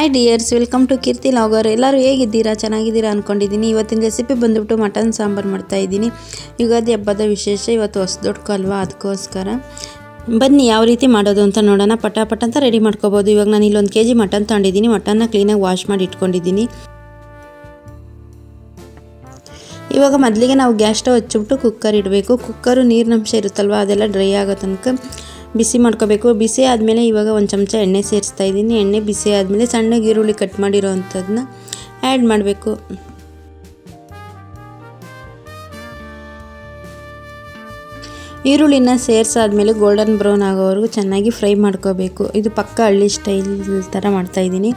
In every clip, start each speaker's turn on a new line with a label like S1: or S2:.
S1: Hi dears welcome to Keerthi logger ಎಲ್ಲರೂ ಹೇಗಿದ್ದೀರಾ? ಚೆನ್ನಾಗಿದ್ದೀರಾ ಅಂದ್ಕೊಂಡಿದ್ದೀನಿ ಇವತ್ತಿನ ರೆಸಿಪಿ ಬಂದುಬಿಟ್ಟು ಮಟನ್ ಸಾಂಬಾರು ಮಾಡ್ತಾಯಿದ್ದೀನಿ ಯುಗಾದಿ ಹಬ್ಬದ ವಿಶೇಷ ಇವತ್ತು ಹೊಸದೊಡ್ಕು ಅಲ್ವಾ ಅದಕ್ಕೋಸ್ಕರ ಬನ್ನಿ, ಯಾವ ರೀತಿ ಮಾಡೋದು ಅಂತ ನೋಡೋಣ. ಪಟಾಪಟ ಅಂತ ರೆಡಿ ಮಾಡ್ಕೋಬೋದು. ಇವಾಗ ನಾನು ಇಲ್ಲೊಂದು ಕೆ ಜಿ ಮಟನ್ ತೊಗೊಂಡಿದ್ದೀನಿ ಮಟನ್ನ ಕ್ಲೀನಾಗಿ ವಾಶ್ ಮಾಡಿ ಇಟ್ಕೊಂಡಿದ್ದೀನಿ. ಇವಾಗ ಮೊದಲಿಗೆ ನಾವು ಗ್ಯಾಸ್ ಸ್ಟವ್ ಹಚ್ಚಿಬಿಟ್ಟು ಕುಕ್ಕರ್ ಇಡಬೇಕು. ಕುಕ್ಕರು ನೀರಿನಂಶ ಇರುತ್ತಲ್ವ? ಅದೆಲ್ಲ ಡ್ರೈ ಆಗೋ ತನಕ ಬಿಸಿ ಮಾಡ್ಕೋಬೇಕು. ಬಿಸಿ ಆದಮೇಲೆ ಇವಾಗ ಒಂದು ಚಮಚ ಎಣ್ಣೆ ಸೇರಿಸ್ತಾ ಇದ್ದೀನಿ. ಎಣ್ಣೆ ಬಿಸಿ ಆದಮೇಲೆ ಸಣ್ಣಗೆ ಈರುಳ್ಳಿ ಕಟ್ ಮಾಡಿರೋ ಅಂಥದ್ದನ್ನ ಆ್ಯಡ್ ಮಾಡಬೇಕು. ಈರುಳ್ಳಿನ ಸೇರಿಸಾದ್ಮೇಲೆ ಗೋಲ್ಡನ್ ಬ್ರೌನ್ ಆಗೋವರೆಗೂ ಚೆನ್ನಾಗಿ ಫ್ರೈ ಮಾಡ್ಕೋಬೇಕು. ಇದು ಪಕ್ಕ ಹಳ್ಳಿ ಸ್ಟೈಲ್ ಥರ ಮಾಡ್ತಾಯಿದ್ದೀನಿ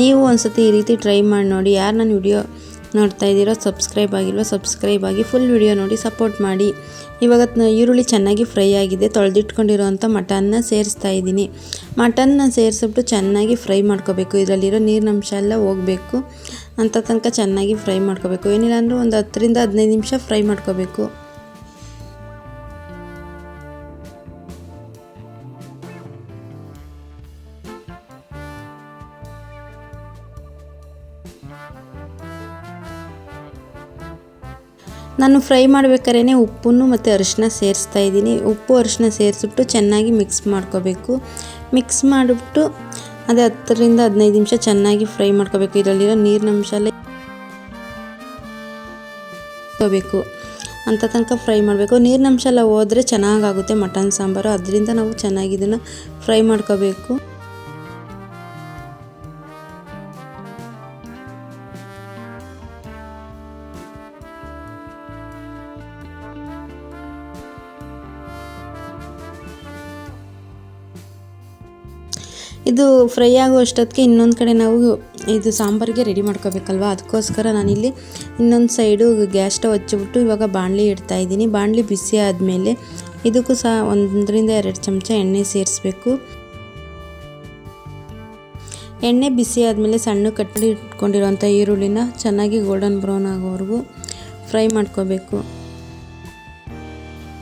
S1: ನೀವು ಒಂದ್ಸತಿ ಈ ರೀತಿ ಟ್ರೈ ಮಾಡಿ ನೋಡಿ. ಯಾರು ನನ್ನ ವಿಡಿಯೋ ನೋಡ್ತಾ ಇದ್ದೀರೋ ಸಬ್ಸ್ಕ್ರೈಬ್ ಆಗಿಲ್ವ ಸಬ್ಸ್ಕ್ರೈಬ್ ಆಗಿ ಫುಲ್ ವಿಡಿಯೋ ನೋಡಿ ಸಪೋರ್ಟ್ ಮಾಡಿ. ಇವಾಗ ಈರುಳ್ಳಿ ಚೆನ್ನಾಗಿ ಫ್ರೈ ಆಗಿದೆ ತೊಳೆದಿಟ್ಕೊಂಡಿರೋವಂಥ ಮಟನ್ನ ಸೇರಿಸ್ತಾ ಇದ್ದೀನಿ. ಮಟನ್ನ ಸೇರಿಸ್ಬಿಟ್ಟು ಚೆನ್ನಾಗಿ ಫ್ರೈ ಮಾಡ್ಕೋಬೇಕು. ಇದರಲ್ಲಿರೋ ನೀರಿನಂಶ ಎಲ್ಲ ಹೋಗಬೇಕು. ಅಂತ ತನಕ ಚೆನ್ನಾಗಿ ಫ್ರೈ ಮಾಡ್ಕೋಬೇಕು. ಏನಿಲ್ಲ ಅಂದರೂ ಒಂದು ಹತ್ತರಿಂದ ಹದಿನೈದು ನಿಮಿಷ ಫ್ರೈ ಮಾಡ್ಕೋಬೇಕು. ನಾನು ಫ್ರೈ ಮಾಡ್ಬೇಕಾದ್ರೆ ಉಪ್ಪನ್ನು ಮತ್ತು ಅರಿಶಿನ ಸೇರಿಸ್ತಾ ಇದ್ದೀನಿ. ಉಪ್ಪು, ಅರಿಶಿನ ಸೇರಿಸ್ಬಿಟ್ಟು ಚೆನ್ನಾಗಿ ಮಿಕ್ಸ್ ಮಾಡ್ಕೋಬೇಕು. ಮಿಕ್ಸ್ ಮಾಡಿಬಿಟ್ಟು ಅದೇ ಹತ್ತರಿಂದ ಹದಿನೈದು ನಿಮಿಷ ಚೆನ್ನಾಗಿ ಫ್ರೈ ಮಾಡ್ಕೋಬೇಕು. ಇದರಲ್ಲಿರೋ ನೀರಿನಂಶ ಎಲ್ಲ ಬೇಕು ಅಂತ ತನಕ ಫ್ರೈ ಮಾಡಬೇಕು. ನೀರಿನಂಶ ಎಲ್ಲ ಹೋದರೆ ಚೆನ್ನಾಗಾಗುತ್ತೆ ಮಟನ್ ಸಾಂಬಾರು. ಅದರಿಂದ ನಾವು ಚೆನ್ನಾಗಿ ಇದನ್ನು ಫ್ರೈ ಮಾಡ್ಕೋಬೇಕು. ಇದು ಫ್ರೈ ಆಗೋ ಅಷ್ಟೊತ್ತಿಗೆ ಇನ್ನೊಂದು ಕಡೆ ನಾವು ಇದು ಸಾಂಬಾರಿಗೆ ರೆಡಿ ಮಾಡ್ಕೋಬೇಕಲ್ವ? ಅದಕ್ಕೋಸ್ಕರ ನಾನಿಲ್ಲಿ ಇನ್ನೊಂದು ಸೈಡು ಗ್ಯಾಸ್ ಸ್ಟವ್ ಹಚ್ಚಿಬಿಟ್ಟು ಇವಾಗ ಬಾಣಲಿ ಇಡ್ತಾ ಇದ್ದೀನಿ. ಬಾಣಲಿ ಬಿಸಿ ಆದಮೇಲೆ ಇದಕ್ಕೂ ಸಹ ಒಂದರಿಂದ ಎರಡು ಚಮಚ ಎಣ್ಣೆ ಸೇರಿಸ್ಬೇಕು. ಎಣ್ಣೆ ಬಿಸಿ ಆದಮೇಲೆ ಸಣ್ಣ ಕಟ್ಟಿ ಇಟ್ಕೊಂಡಿರೋಂಥ ಈರುಳ್ಳಿನ ಚೆನ್ನಾಗಿ ಗೋಲ್ಡನ್ ಬ್ರೌನ್ ಆಗೋವರೆಗೂ ಫ್ರೈ ಮಾಡ್ಕೋಬೇಕು.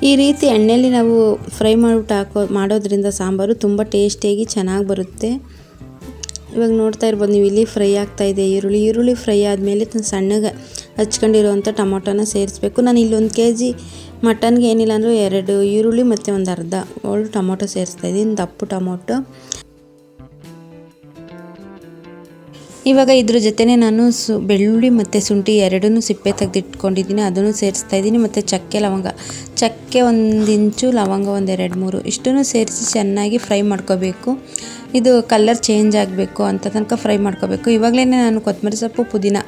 S1: ಈ ರೀತಿ ಎಣ್ಣೆಯಲ್ಲಿ ನಾವು ಫ್ರೈ ಮಾಡಿಬಿಟ್ಟು ಹಾಕೋ, ಮಾಡೋದ್ರಿಂದ ಸಾಂಬಾರು ತುಂಬ ಟೇಸ್ಟಿಯಾಗಿ ಚೆನ್ನಾಗಿ ಬರುತ್ತೆ. ಇವಾಗ ನೋಡ್ತಾ ಇರ್ಬೋದು, ನೀವು ಇಲ್ಲಿ ಫ್ರೈ ಆಗ್ತಾ ಇದೆ, ಈರುಳ್ಳಿ. ಈರುಳ್ಳಿ ಫ್ರೈ ಆದಮೇಲೆ ಸಣ್ಣಗೆ ಹಚ್ಕೊಂಡಿರುವಂಥ ಟೊಮೊಟೊನ ಸೇರಿಸ್ಬೇಕು. ನಾನು ಇಲ್ಲೊಂದು ಕೆ ಜಿ ಮಟನ್ಗೆ ಏನಿಲ್ಲ ಅಂದರೂ ಎರಡು ಈರುಳ್ಳಿ ಮತ್ತು ಒಂದು ಅರ್ಧ ಒಳ್ಳೆ ಟೊಮೊಟೊ ಸೇರಿಸ್ತಾ ಇದ್ದೀನಿ. ದಪ್ಪು ಟೊಮೊಟೊ. ಇವಾಗ ಇದ್ರ ಜೊತೆನೇ ನಾನು ಸು ಬೆಳ್ಳುಳ್ಳಿ ಮತ್ತು ಶುಂಠಿ ಎರಡನ್ನೂ ಸಿಪ್ಪೆ ತೆಗೆದಿಟ್ಕೊಂಡಿದ್ದೀನಿ. ಅದನ್ನು ಸೇರಿಸ್ತಾ ಇದ್ದೀನಿ. ಮತ್ತು ಚಕ್ಕೆ ಲವಂಗ. ಚಕ್ಕೆ ಒಂದು ಇಂಚು, ಲವಂಗ ಒಂದು ಎರಡು ಮೂರು. ಇಷ್ಟನ್ನು ಸೇರಿಸಿ ಚೆನ್ನಾಗಿ ಫ್ರೈ ಮಾಡ್ಕೋಬೇಕು. ಇದು ಕಲರ್ ಚೇಂಜ್ ಆಗಬೇಕು ಅಂತ ತನಕ ಫ್ರೈ ಮಾಡ್ಕೋಬೇಕು. ಇವಾಗಲೇ ನಾನು ಕೊತ್ತಂಬರಿ ಸೊಪ್ಪು, ಪುದೀನ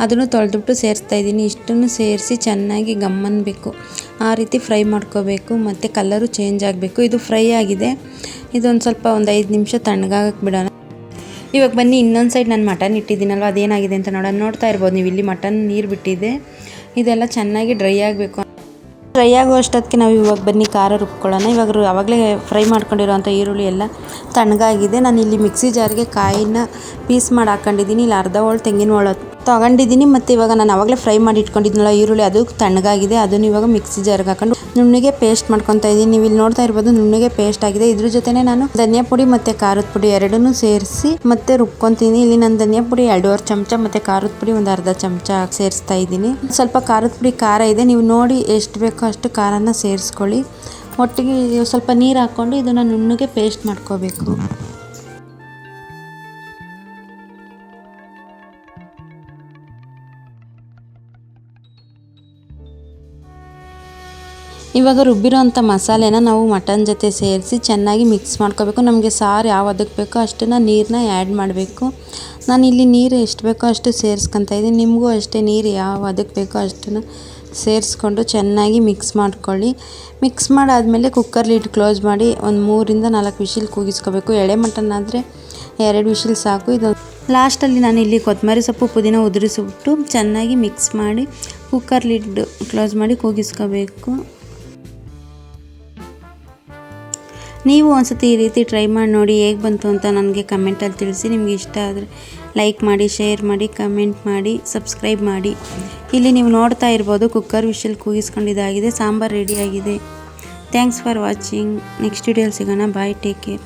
S1: ಅದನ್ನು ತೊಳೆದುಬಿಟ್ಟು ಸೇರಿಸ್ತಾ ಇದ್ದೀನಿ. ಇಷ್ಟನ್ನು ಸೇರಿಸಿ ಚೆನ್ನಾಗಿ ಗಮ್ಮನ್ಬೇಕು. ಆ ರೀತಿ ಫ್ರೈ ಮಾಡ್ಕೋಬೇಕು. ಮತ್ತು ಕಲ್ಲರು ಚೇಂಜ್ ಆಗಬೇಕು. ಇದು ಫ್ರೈ ಆಗಿದೆ. ಇದೊಂದು ಸ್ವಲ್ಪ ಒಂದು ಐದು ನಿಮಿಷ ತಣ್ಣಗಾಗಕ್ಕೆ ಬಿಡೋಣ. ಇವಾಗ ಬನ್ನಿ, ಇನ್ನೊಂದು ಸೈಡ್ ನಾನು ಮಟನ್ ಇಟ್ಟಿದ್ದೀನಲ್ವ, ಅದೇನಾಗಿದೆ ಅಂತ ನೋಡೋಣ. ನೋಡ್ತಾ ಇರ್ಬೋದು, ನೀವು ಇಲ್ಲಿ ಮಟನ್ ನೀರು ಬಿಟ್ಟಿದೆ ಇದೆಲ್ಲ ಚೆನ್ನಾಗಿ ಡ್ರೈ ಆಗಬೇಕು ಡ್ರೈ ಆಗೋ ಅಷ್ಟೊತ್ತಿಗೆ ನಾವು ಇವಾಗ ಬನ್ನಿ, ಖಾರ ರುಬ್ಕೊಳ್ಳೋಣ. ಇವಾಗ ಅವಾಗಲೇ ಫ್ರೈ ಮಾಡ್ಕೊಂಡಿರೋಂಥ ಈರುಳ್ಳಿ ಎಲ್ಲ ತಣ್ಣಗಾಗಿದೆ. ನಾನು ಇಲ್ಲಿ ಮಿಕ್ಸಿ ಜಾರಿಗೆ ಕಾಯಿನ ಪೀಸ್ ಮಾಡಿ ಹಾಕೊಂಡಿದ್ದೀನಿ. ಇಲ್ಲಿ ಅರ್ಧ ಹೋಳು ತೆಂಗಿನ ಹೋಳು ತೊಗೊಂಡಿದ್ದೀನಿ, ಮತ್ತು ಇವಾಗ ನಾನು ಆವಾಗಲೇ ಫ್ರೈ ಮಾಡಿ ಇಟ್ಕೊಂಡಿದ್ನಲ್ಲ ಈರುಳ್ಳಿ, ಅದು ತಣ್ಣಗಾಗಿದೆ, ಅದನ್ನು ಇವಾಗ ಮಿಕ್ಸಿ ಜಾರ್ಗೆ ಹಾಕೊಂಡು ನುಣ್ಣಗೆ ಪೇಸ್ಟ್ ಮಾಡ್ಕೊತಾ ಇದ್ದೀನಿ. ನೀವು ಇಲ್ಲಿ ನೋಡ್ತಾ ಇರ್ಬೋದು ನುಣ್ಣಗೆ ಪೇಸ್ಟ್ ಆಗಿದೆ. ಇದ್ರ ಜೊತೆನೆ ನಾನು ಧನಿಯಾ ಪುಡಿ ಮತ್ತು ಖಾರದ ಪುಡಿ ಎರಡನ್ನೂ ಸೇರಿಸಿ ಮತ್ತೆ ರುಬ್ಕೊತೀನಿ. ಇಲ್ಲಿ ನಾನು ಧನಿಯಾ ಪುಡಿ ಎರಡೂವರೆ ಚಮಚ ಮತ್ತು ಖಾರದ ಪುಡಿ ಒಂದು ಅರ್ಧ ಚಮಚ ಸೇರಿಸ್ತಾ ಇದ್ದೀನಿ. ಸ್ವಲ್ಪ ಖಾರದ ಪುಡಿ ಖಾರ ಇದೆ. ನೀವು ನೋಡಿ ಎಷ್ಟು ಬೇಕೋ ಅಷ್ಟು ಖಾರನ ಸೇರಿಸ್ಕೊಳ್ಳಿ. ಒಟ್ಟಿಗೆ ಸ್ವಲ್ಪ ನೀರು ಹಾಕ್ಕೊಂಡು ಇದನ್ನು ನುಣ್ಣಗೆ ಪೇಸ್ಟ್ ಮಾಡ್ಕೋಬೇಕು. ಇವಾಗ ರುಬ್ಬಿರೋಂಥ ಮಸಾಲೆನ ನಾವು ಮಟನ್ ಜೊತೆ ಸೇರಿಸಿ ಚೆನ್ನಾಗಿ ಮಿಕ್ಸ್ ಮಾಡ್ಕೋಬೇಕು. ನಮಗೆ ಸಾರು ಯಾವ ಅದಕ್ಕೆ ಬೇಕೋ ಅಷ್ಟನ್ನು ನೀರನ್ನ ಆ್ಯಡ್ ಮಾಡಬೇಕು. ನಾನು ಇಲ್ಲಿ ನೀರು ಎಷ್ಟು ಬೇಕೋ ಅಷ್ಟು ಸೇರಿಸ್ಕೊತಾ ಇದ್ದೀನಿ. ನಿಮಗೂ ಅಷ್ಟೇ ನೀರು ಯಾವ ಅದಕ್ಕೆ ಬೇಕೋ ಅಷ್ಟನ್ನು ಸೇರಿಸ್ಕೊಂಡು ಚೆನ್ನಾಗಿ ಮಿಕ್ಸ್ ಮಾಡ್ಕೊಳ್ಳಿ. ಮಿಕ್ಸ್ ಮಾಡಾದಮೇಲೆ ಕುಕ್ಕರ್ ಲಿಡ್ ಕ್ಲೋಸ್ ಮಾಡಿ ಒಂದು ಮೂರಿಂದ ನಾಲ್ಕು ವಿಷಿಲ್ ಕೂಗಿಸ್ಕೋಬೇಕು. ಎಳೆ ಮಟನ್ ಆದರೆ ಎರಡು ವಿಷಿಲ್ ಸಾಕು. ಇದು ಲಾಸ್ಟಲ್ಲಿ ನಾನು ಇಲ್ಲಿ ಕೊತ್ತಂಬರಿ ಸೊಪ್ಪು ಪುದೀನ ಉದುರಿಸಿಬಿಟ್ಟು ಚೆನ್ನಾಗಿ ಮಿಕ್ಸ್ ಮಾಡಿ ಕುಕ್ಕರ್ ಲಿಡ್ ಕ್ಲೋಸ್ ಮಾಡಿ ಕೂಗಿಸ್ಕೋಬೇಕು. ನೀವು ಒಂದ್ಸತಿ ಈ ರೀತಿ ಟ್ರೈ ಮಾಡಿ ನೋಡಿ ಹೇಗೆ ಬಂತು ಅಂತ ನನಗೆ ಕಮೆಂಟಲ್ಲಿ ತಿಳಿಸಿ. ನಿಮ್ಗೆ ಇಷ್ಟ ಆದರೆ ಲೈಕ್ ಮಾಡಿ ಶೇರ್ ಮಾಡಿ ಕಮೆಂಟ್ ಮಾಡಿ ಸಬ್ಸ್ಕ್ರೈಬ್ ಮಾಡಿ. ಇಲ್ಲಿ ನೀವು ನೋಡ್ತಾ ಇರ್ಬೋದು ಕುಕ್ಕರ್ ವಿಷಲ್ ಕೂಗಿಸ್ಕೊಂಡಿದ್ದಾಗಿದೆ ಸಾಂಬಾರು ರೆಡಿಯಾಗಿದೆ ಥ್ಯಾಂಕ್ಸ್ ಫಾರ್ ವಾಚಿಂಗ್ ನೆಕ್ಸ್ಟ್ ವಿಡಿಯೋಲಿ ಸಿಗೋಣ. Bye take care